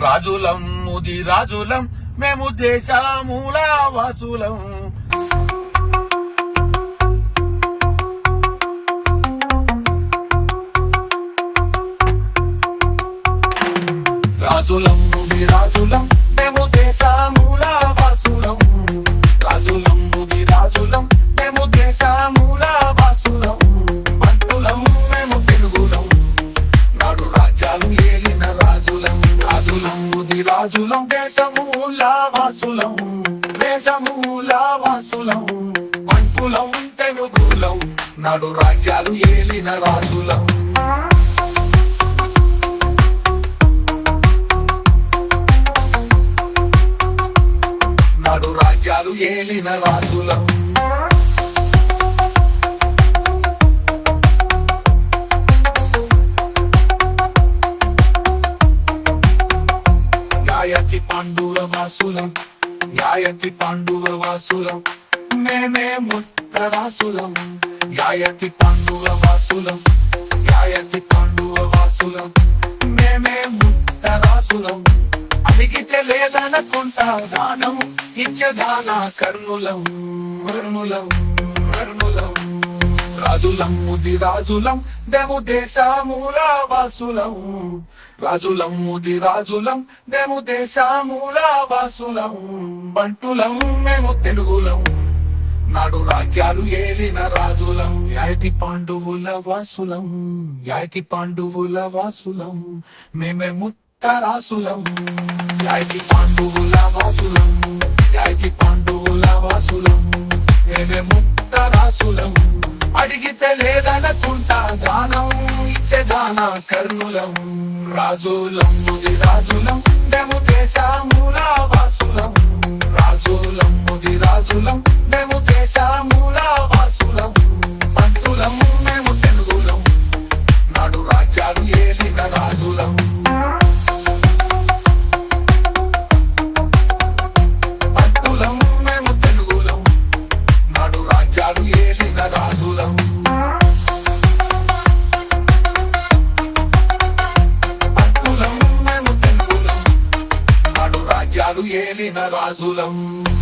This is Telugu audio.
రాజులం ముది రాజులం మేము దేశమూల వాసులం. రాజులం ముది రాజులం మేము దేశమూల రాజులం దేశమూల వాసులం దేశమూల వాసులం. మంటులం తెలుగులం నాడు రాజ్యాలు ఏలిన రాజులం. నాడు రాజ్యాలు ఏలిన రాజులం. న్యాయతి పాండువ వాసులం న్యాయతి పాండువ వాసులం మేమే ముత్తరాసులం న్యాయతి పాండువ వాసులం న్యాయతి పాండువ వాసులం మేమే ముత్తరాసులం అడిగితే లేదనుకుంటా దానం ఇచ్చదానా కర్ణులం కర్ణులం కర్ణులం. రాజులం ముది రాజులం దేము దేశమూల వాసులం. రాజులం ముది రాజులం దేము దేశమూల వాసులం. బంటులం మేము తెలుగులం. నాడు రాజ్యాలు ఏలిన రాజులం యాతి పాండువుల వాసులం. యాతి పాండువుల వాసులం మేమే ముత్తరాసులం యాతి పాండువుల వాసులం. ఇచ్చే కర్ణులం రాజులం రాజులం మేము దేశమూల వాసులం. పంతులం ఏలిన రాజులం.